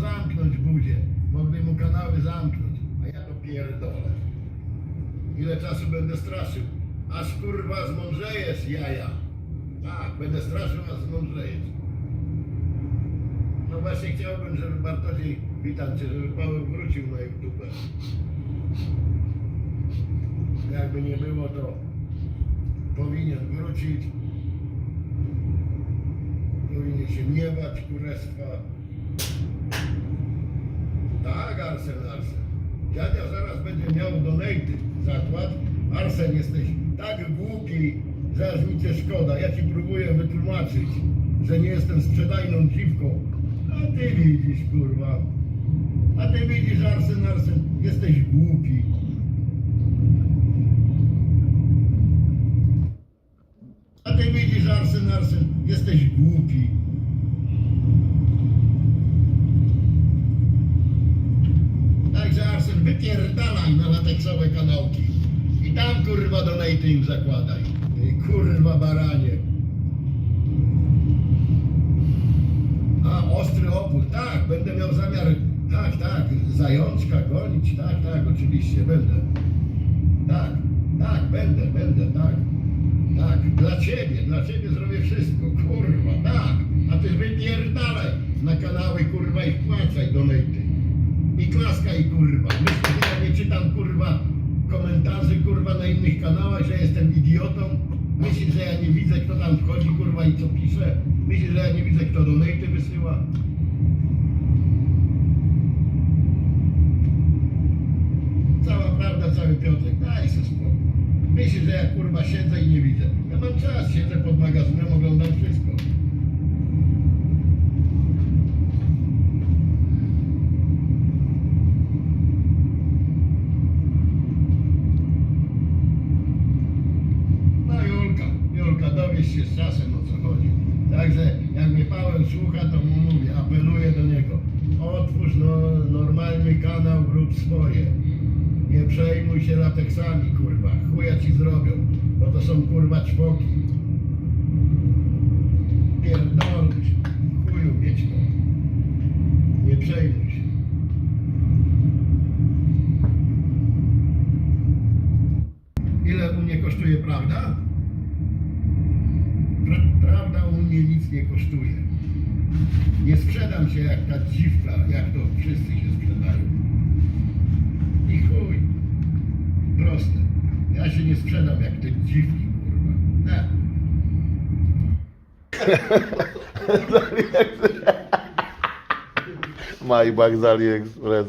zamknąć buzię. Mogli mu kanały zamknąć. A ja to pierdolę. Ile czasu będę straszył? Aż kurwa zmądrzejesz, jaja. Tak, będę straszył, aż zmądrzejesz. No właśnie chciałbym, żeby Bartosiej, witam Cię, żeby Paweł wrócił na YouTube. Jakby nie było, to powinien wrócić. Powinien się nie bać kurestwa. Tak, Arsen, Arsen. Dziadzia zaraz będzie miał donaty zakład. Arsen, jesteś tak głupi, że aż mi cię szkoda. Ja ci próbuję wytłumaczyć, że nie jestem sprzedajną dziwką. A ty widzisz, kurwa. A ty widzisz, Arsen, Arsen, jesteś głupi. A ty widzisz, Arsen, Arsen, jesteś głupi. Wypierdalaj na lateksowe kanałki. I tam kurwa donaty im zakładaj. Kurwa baranie. A, ostry opór, tak, będę miał zamiar, tak, tak, zajączka gonić, tak, tak, oczywiście, będę. Tak, tak, będę, będę, tak. Tak, dla ciebie, dla ciebie zrobię wszystko, kurwa, tak. A ty wypierdalaj na kanały, kurwa, i wpłacaj donaty. I klaskaj, kurwa. Myślisz, że ja nie czytam, kurwa, komentarzy, kanałach, że jestem idiotą? Myślisz, że ja nie widzę, kto tam wchodzi, kurwa, i co pisze? Myślisz, że ja nie widzę, kto donaty wysyła? Cała prawda, cały Piotrek, daj sobie spokój. Myślisz, że ja, kurwa, siedzę i nie widzę. Ja mam czas, siedzę pod magazynem, oglądam wszystko. Się z czasem o co chodzi. Także jak mnie Paweł słucha, to mu mówię, apeluję do niego. Otwórz no, normalny kanał, rób swoje. Nie przejmuj się lateksami, kurwa. Chuja ci zrobią, bo to są kurwa czwoki. Pierdolność. Chuju mieć to. Nie przejmuj się. Ile u mnie kosztuje prawda? Pra, prawda u mnie nic nie kosztuje. Nie sprzedam się jak ta dziwka, jak to wszyscy się sprzedają. I chuj. Proste. Ja się nie sprzedam jak te dziwki, kurwa. Nie. Maybach z AliExpress.